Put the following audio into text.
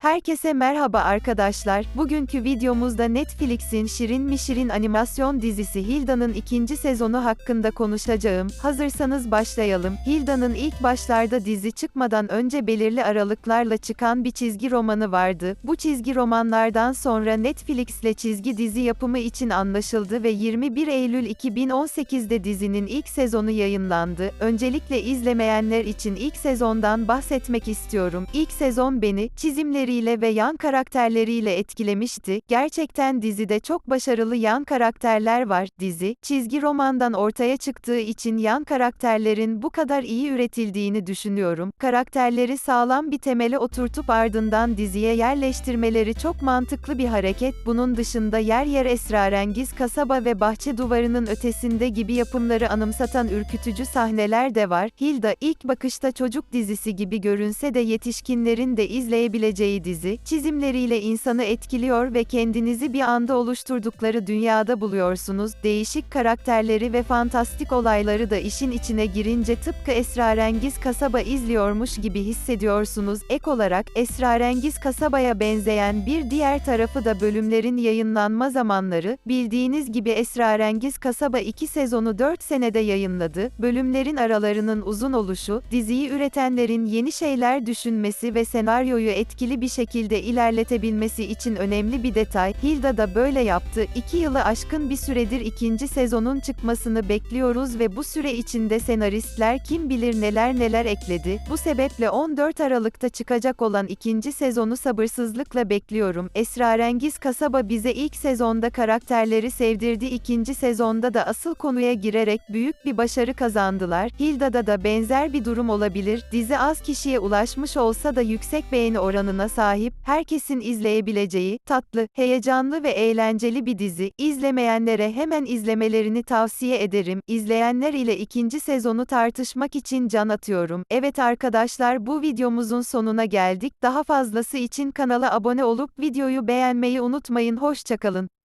Herkese merhaba arkadaşlar. Bugünkü videomuzda Netflix'in Şirin mi Şirin animasyon dizisi Hilda'nın ikinci sezonu hakkında konuşacağım. Hazırsanız başlayalım. Hilda'nın ilk başlarda dizi çıkmadan önce belirli aralıklarla çıkan bir çizgi romanı vardı. Bu çizgi romanlardan sonra Netflix'le çizgi dizi yapımı için anlaşıldı ve 21 Eylül 2018'de dizinin ilk sezonu yayınlandı. Öncelikle izlemeyenler için ilk sezondan bahsetmek istiyorum. İlk sezon beni, çizimleri ve yan karakterleriyle etkilemişti. Gerçekten dizide çok başarılı yan karakterler var. Dizi, çizgi romandan ortaya çıktığı için yan karakterlerin bu kadar iyi üretildiğini düşünüyorum. Karakterleri sağlam bir temele oturtup ardından diziye yerleştirmeleri çok mantıklı bir hareket. Bunun dışında yer yer esrarengiz kasaba ve bahçe duvarının ötesinde gibi yapımları anımsatan ürkütücü sahneler de var. Hilda ilk bakışta çocuk dizisi gibi görünse de yetişkinlerin de izleyebileceği dizi, çizimleriyle insanı etkiliyor ve kendinizi bir anda oluşturdukları dünyada buluyorsunuz. Değişik karakterleri ve fantastik olayları da işin içine girince tıpkı esrarengiz kasaba izliyormuş gibi hissediyorsunuz. Ek olarak, esrarengiz kasabaya benzeyen bir diğer tarafı da bölümlerin yayınlanma zamanları, bildiğiniz gibi esrarengiz kasaba 2 sezonu 4 senede yayınladı. Bölümlerin aralarının uzun oluşu, diziyi üretenlerin yeni şeyler düşünmesi ve senaryoyu etkili bir şekilde ilerletebilmesi için önemli bir detay. Hilda da böyle yaptı. 2 yılı aşkın bir süredir ikinci sezonun çıkmasını bekliyoruz ve bu süre içinde senaristler kim bilir neler neler ekledi. Bu sebeple 14 Aralık'ta çıkacak olan ikinci sezonu sabırsızlıkla bekliyorum. Esrarengiz kasaba bize ilk sezonda karakterleri sevdirdi. ikinci sezonda da asıl konuya girerek büyük bir başarı kazandılar. Hilda'da da benzer bir durum olabilir. Dizi az kişiye ulaşmış olsa da yüksek beğeni oranına sahip, herkesin izleyebileceği, tatlı, heyecanlı ve eğlenceli bir dizi. İzlemeyenlere hemen izlemelerini tavsiye ederim. İzleyenler ile ikinci sezonu tartışmak için can atıyorum. Evet arkadaşlar bu videomuzun sonuna geldik. Daha fazlası için kanala abone olup videoyu beğenmeyi unutmayın. Hoşçakalın.